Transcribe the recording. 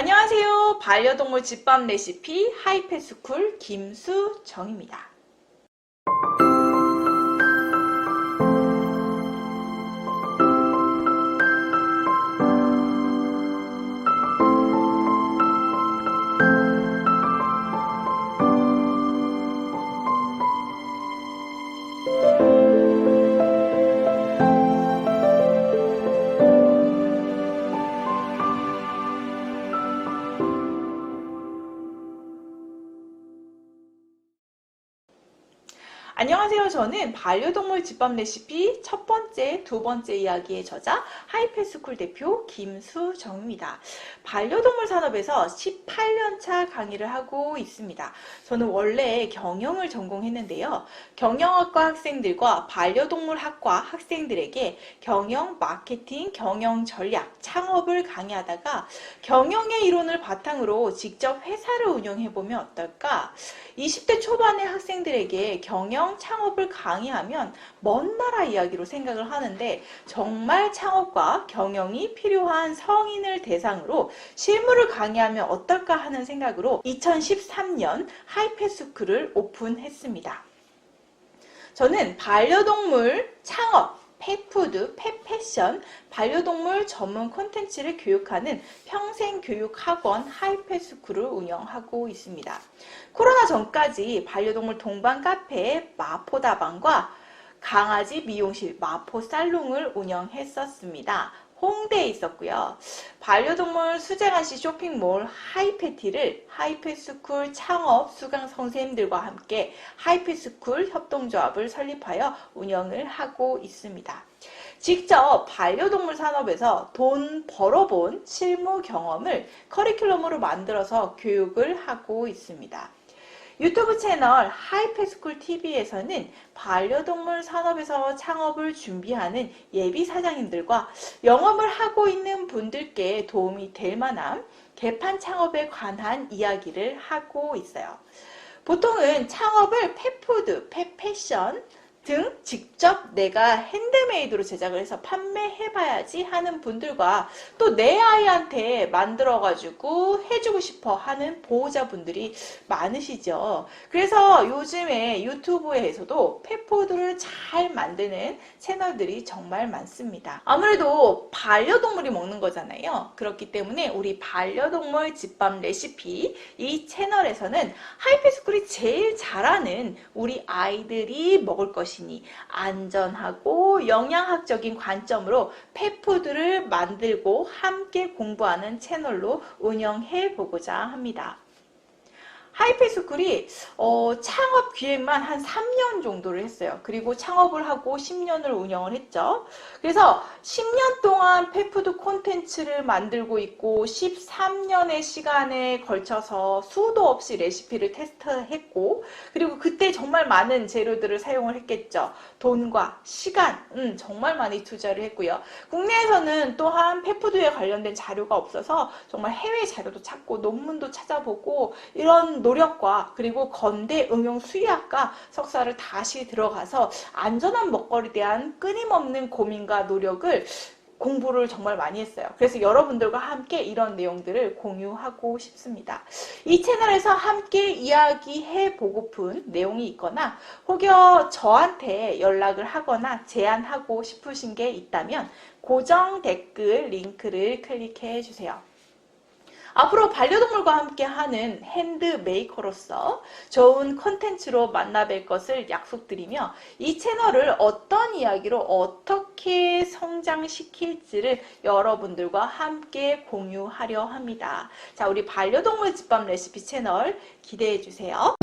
안녕하세요. 반려동물 집밥 레시피 하이패스쿨 김수정입니다. 안녕하세요. 저는 반려동물 집밥 레시피 첫 번째, 두 번째 이야기의 저자 하이패스쿨 대표 김수정입니다. 반려동물 산업에서 18년차 강의를 하고 있습니다. 저는 원래 경영을 전공했는데요. 경영학과 학생들과 반려동물 학과 학생들에게 경영, 마케팅, 경영 전략, 창업을 강의하다가 경영의 이론을 바탕으로 직접 회사를 운영해보면 어떨까? 20대 초반의 학생들에게 경영, 창업을 강의하면 먼 나라 이야기로 생각을 하는데 정말 창업과 경영이 필요한 성인을 대상으로 실무를 강의하면 어떨까 하는 생각으로 2013년 하이패스쿨을 오픈했습니다. 저는 반려동물 창업, 펫푸드, 펫패션, 반려동물 전문 콘텐츠를 교육하는 평생교육학원 하이패스쿨을 운영하고 있습니다. 코로나 전까지 반려동물 동반 카페 마포다방과 강아지 미용실 마포 살롱을 운영했었습니다. 홍대에 있었고요. 반려동물 수제간식 쇼핑몰 하이패티를 하이패스쿨 창업 수강 선생님들과 함께 하이패스쿨 협동조합을 설립하여 운영을 하고 있습니다. 직접 반려동물 산업에서 돈 벌어본 실무 경험을 커리큘럼으로 만들어서 교육을 하고 있습니다. 유튜브 채널 하이패스쿨 TV에서는 반려동물 산업에서 창업을 준비하는 예비 사장님들과 영업을 하고 있는 분들께 도움이 될 만한 개판 창업에 관한 이야기를 하고 있어요. 보통은 창업을 펫푸드, 펫패션 등 직접 내가 핸드메이드로 제작을 해서 판매해봐야지 하는 분들과 또 내 아이한테 만들어가지고 해주고 싶어 하는 보호자분들이 많으시죠. 그래서 요즘에 유튜브에서도 펫푸드를 잘 만드는 채널들이 정말 많습니다. 아무래도 반려동물이 먹는 거잖아요. 그렇기 때문에 우리 반려동물 집밥 레시피 이 채널에서는 하이패스쿨이 제일 잘하는 우리 아이들이 먹을 것이 니 안전하고 영양학적인 관점으로 펫푸드를 만들고 함께 공부하는 채널로 운영해 보고자 합니다. 하이패스쿨이 어, 창업 기획만 한 3년 정도를 했어요. 그리고 창업을 하고 10년을 운영을 했죠. 그래서 10년 동안 펫푸드 콘텐츠를 만들고 있고 13년의 시간에 걸쳐서 수도 없이 레시피를 테스트했고 그리고 그때 정말 많은 재료들을 사용을 했겠죠. 돈과 시간 음, 정말 많이 투자를 했고요. 국내에서는 또한 펫푸드에 관련된 자료가 없어서 정말 해외 자료도 찾고 논문도 찾아보고 이런 노력과 그리고 건대 응용 수의학과 석사를 다시 들어가서 안전한 먹거리에 대한 끊임없는 고민과 노력을 공부를 정말 많이 했어요. 그래서 여러분들과 함께 이런 내용들을 공유하고 싶습니다. 이 채널에서 함께 이야기해 보고픈 내용이 있거나 혹여 저한테 연락을 하거나 제안하고 싶으신 게 있다면 고정 댓글 링크를 클릭해 주세요. 앞으로 반려동물과 함께 하는 핸드메이커로서 좋은 컨텐츠로 만나뵐 것을 약속드리며 이 채널을 어떤 이야기로 어떻게 성장시킬지를 여러분들과 함께 공유하려 합니다. 자, 우리 반려동물 집밥 레시피 채널 기대해 주세요.